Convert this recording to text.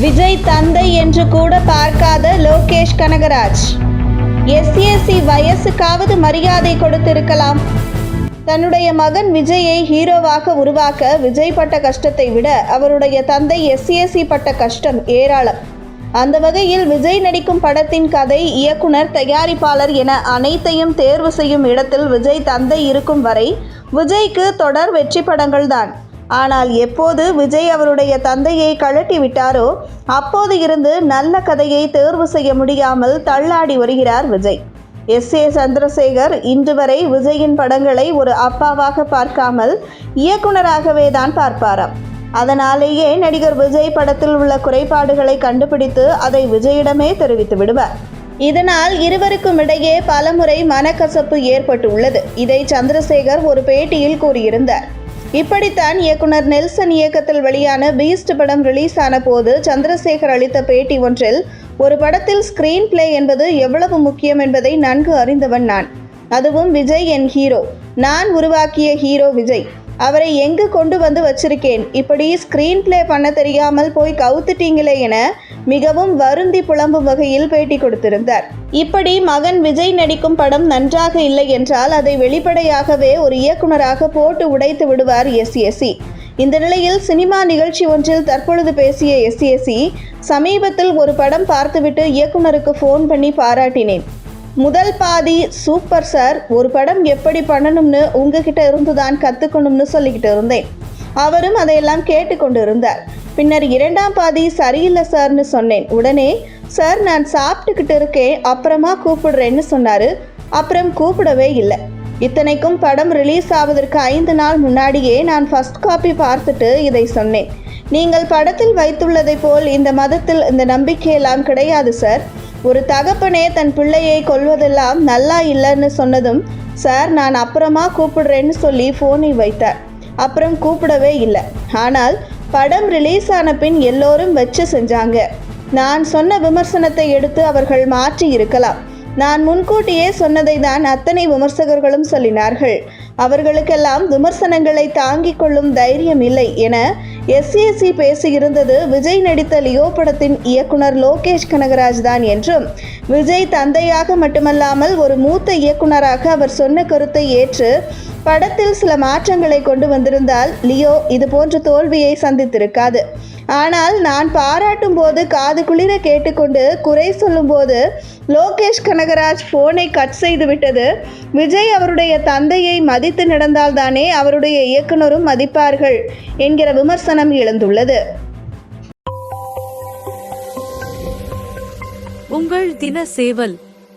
விஜய் தந்தை என்று கூட பார்க்காத லோகேஷ் கனகராஜ். எஸ்எஸ்சி வயசுக்காவது மரியாதை கொடுத்திருக்கலாம். தன்னுடைய மகன் விஜயை ஹீரோவாக உருவாக்க விஜய் பட்ட கஷ்டத்தை விட அவருடைய தந்தை எஸ்எஸ்சி பட்ட கஷ்டம் ஏராளம். அந்த வகையில் விஜய் நடிக்கும் படத்தின் கதை இயக்குனர் தயாரிப்பாளர் என அனைத்தையும் தேர்வு செய்யும் இடத்தில் விஜய் தந்தை இருக்கும் வரை விஜய்க்கு தொடர் வெற்றி படங்கள் தான் ஆனால் எப்போது விஜய் அவருடைய தந்தையை கழட்டி விட்டாரோ அப்போது இருந்து நல்ல கதையை தேர்வு செய்ய முடியாமல் தள்ளாடி வருகிறார் விஜய். எஸ். ஏ. சந்திரசேகர் இன்று வரை விஜயின் படங்களை ஒரு அப்பாவாக பார்க்காமல் இயக்குனராகவே தான் பார்ப்பாராம். அதனாலேயே நடிகர் விஜய் படத்தில் உள்ள குறைபாடுகளை கண்டுபிடித்து அதை விஜயிடமே தெரிவித்து விடுவார். இதனால் இருவருக்கும் இடையே பலமுறை மனக்கசப்பு ஏற்பட்டுள்ளது. இதை சந்திரசேகர் ஒரு பேட்டியில் கூறியிருந்தார். இப்படித்தான் இயக்குனர் நெல்சன் இயக்கத்தில் வெளியான பீஸ்ட் படம் ரிலீஸ் ஆன போது சந்திரசேகர் அளித்த பேட்டி ஒன்றில் ஒரு படத்தில் ஸ்கிரீன் பிளே என்பது எவ்வளவு முக்கியம் என்பதை நன்கு அறிந்தவன் நான். அதுவும் விஜய் என் ஹீரோ நான் உருவாக்கிய ஹீரோ விஜய். அவரை எங்கு கொண்டு வந்து வச்சிருக்கேன்? இப்படி ஸ்கிரீன் பிளே பண்ண தெரியாமல் போய் கவுத்துட்டீங்களே என மிகவும் வருந்தி புலம்பும் வகையில் பேட்டி கொடுத்திருந்தார். இப்படி மகன் விஜய் நடிக்கும் படம் நன்றாக இல்லை என்றால் அதை வெளிப்படையாகவே ஒரு இயக்குனராக போட்டு உடைத்து விடுவார் எஸ்எஸ்சி இந்த நிலையில் சினிமா நிகழ்ச்சி ஒன்றில் தற்பொழுது பேசிய எஸ்எஸ்சி சமீபத்தில் ஒரு படம் பார்த்துவிட்டு இயக்குனருக்கு ஃபோன் பண்ணி பாராட்டினேன். முதல் பாதி சூப்பர் சார். ஒரு படம் எப்படி பண்ணணும்னு உங்ககிட்ட இருந்து தான் கற்றுக்கணும்னு சொல்லிக்கிட்டு இருந்தேன். அவரும் அதையெல்லாம் கேட்டுக்கொண்டு இருந்தார் பின்னர் இரண்டாம் பாதி சரியில்லை சார்னு சொன்னேன். உடனே சார் நான் சாப்பிட்டுக்கிட்டு இருக்கேன். அப்புறமா கூப்பிடுறேன்னு சொன்னார். அப்புறம் கூப்பிடவே இல்லை. இத்தனைக்கும் படம் ரிலீஸ் ஆவதற்கு ஐந்து நாள் முன்னாடியே நான் ஃபர்ஸ்ட் காப்பி பார்த்துட்டு இதை சொன்னேன். நீங்கள் படத்தில் வைத்துள்ளதைப் போல் இந்த மதத்தில் இந்த நம்பிக்கையெல்லாம் கிடையாது சார். ஒரு தகப்பனே தன் பிள்ளையை கொல்வதெல்லாம் நல்லா இல்லைன்னு சொன்னதும் சார் நான் அப்புறமா கூப்பிடுறேன்னு சொல்லி ஃபோனை வைத்தார். அப்புறம் கூப்பிடவே இல்லை. ஆனால் படம் ரிலீஸ் ஆன பின் எல்லோரும் வச்சு செஞ்சாங்க. நான் சொன்ன விமர்சனத்தை எடுத்து அவர்கள் மாற்றி இருக்கலாம். நான் முன்கூட்டியே சொன்னதை தான் அத்தனை விமர்சகர்களும் சொல்லினார்கள். அவர்களுக்கெல்லாம் விமர்சனங்களை தாங்கிக் கொள்ளும் தைரியம் இல்லை என எஸ்ஏசி பேசியிருந்தது விஜய் நடித்த லியோ படத்தின் இயக்குனர் லோகேஷ் கனகராஜ் தான் என்றும் விஜய் தந்தையாக மட்டுமல்லாமல் ஒரு மூத்த இயக்குனராக அவர் சொன்ன கருத்தை ஏற்று படத்தில் சில மாற்றங்களை கொண்டு வந்திருந்தால் லியோ இது போன்ற தோல்வியை சந்தித்திருக்காது. ஆனால் நான் பாராட்டும் போது காது குளிர கேட்டுக்கொண்டு குறை சொல்லும்போது லோகேஷ் கனகராஜ் ஃபோனை கட் செய்து விட்டது. விஜய் அவருடைய தந்தையை மதித்து நடந்தால்தானே அவருடைய இயக்குனரும் மதிப்பார்கள் என்கிற விமர்சனம் எழுந்துள்ளது. உங்கள் தின சேவல்